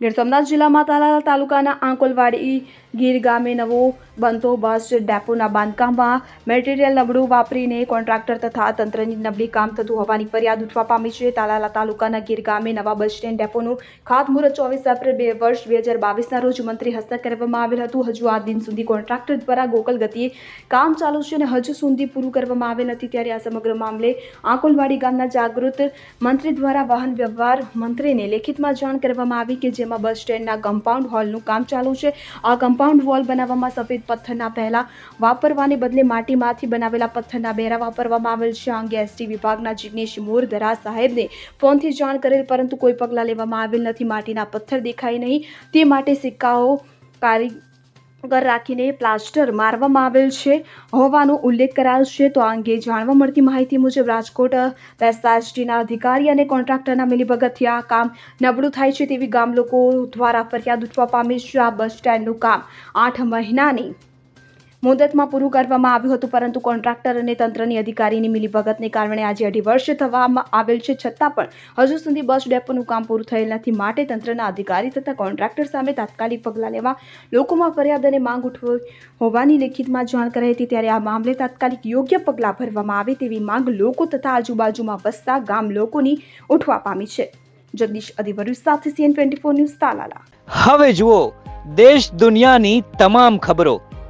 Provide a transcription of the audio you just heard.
ગીર સોમનાથ જિલ્લામાં તાલાલા તાલુકાના આંકોલવાડી, ગીર ગામે નવો બનતો બસ ડેપોના બાંધકામમાં મટીરિયલ નબળું વાપરીને કોન્ટ્રાક્ટર તથા તંત્રની નબળી કામ થતું હોવાની ફરિયાદ ઉઠવા પામી છે. તાલાલા તાલુકાના ગીર ગામે નવા બસ સ્ટેન્ડ ડેપોનું ખાતમુહૂર્ત ચોવીસ એપ્રિલ બે વર્ષ બે હજાર બાવીસના રોજ મંત્રી હસ્તક કરવામાં આવેલ હતું. હજુ આ દિન સુધી કોન્ટ્રાક્ટર દ્વારા ગોકલ ગતિએ કામ ચાલુ છે અને હજુ સુધી પૂરું કરવામાં આવેલ નથી. ત્યારે આ સમગ્ર મામલે આંકોલવાડી ગામના જાગૃત મંત્રી દ્વારા વાહન વ્યવહાર મંત્રીને લેખિતમાં જાણ કરવામાં આવી કે જેમાં બસ સ્ટેન્ડના કમ્પાઉન્ડ હોલનું કામ ચાલુ છે. આ કમ્પાઉન્ડ વોલ બનાવવામાં સફેદ પથ્થરના પહેલા વાપરવાને બદલે માટીમાંથી બનાવેલા પથ્થરના બેરા વાપરવામાં આવેલ છે. આ અંગે એસટી વિભાગના જિગ્નેશ મોરધરા સાહેબને ફોનથી જાણ કરેલ, પરંતુ કોઈ પગલાં લેવામાં આવેલ નથી. માટીના પથ્થર દેખાય નહીં. તે માટે સિક્કાઓ કારી ઘર રાખીને પ્લાસ્ટર મારવામાં આવેલ છે. હોવાનો ઉલ્લેખ કરાયો છે તો આ અંગે જાણવા મળતી માહિતી મુજબ રાજકોટ બેસતા એસટીના અધિકારી અને કોન્ટ્રાક્ટરના મિલીભગતથી આ કામ નબળું થાય છે તેવી ગામ લોકો દ્વારા ફરિયાદ ઉઠવા પામી છે. આ બસ સ્ટેન્ડનું કામ આઠ મહિનાની મુદતમાં પૂરું કરવામાં આવ્યું હતું, પરંતુ કોન્ટ્રાક્ટર અને તંત્રની અધિકારીની મિલીભગતને કારણે આજે અઢી વર્ષ થવામાં આવેલ છે. છતાં પણ હજુ સુધી બસ ડેપોનું કામ પૂરું થયેલ નથી. માટે તંત્રના અધિકારી તથા કોન્ટ્રાક્ટર સામે તાત્કાલિક પગલાં લેવા લોકોમાં ફરિયાદ અને માંગ ઉઠવી હોવાની લેખિતમાં જાણ કરાઈ હતી. ત્યારે આ મામલે તાત્કાલિક યોગ્ય પગલાં ભરવામાં આવે તેવી માંગ લોકો તથા આજુબાજુમાં વસતા ગામ લોકોની ઉઠવા પામી છે. જગદીશ અધિવરુ સાથે CN twenty four news Talala. હવે જુઓ, દેશ દુનિયાની તમામ ખબરો.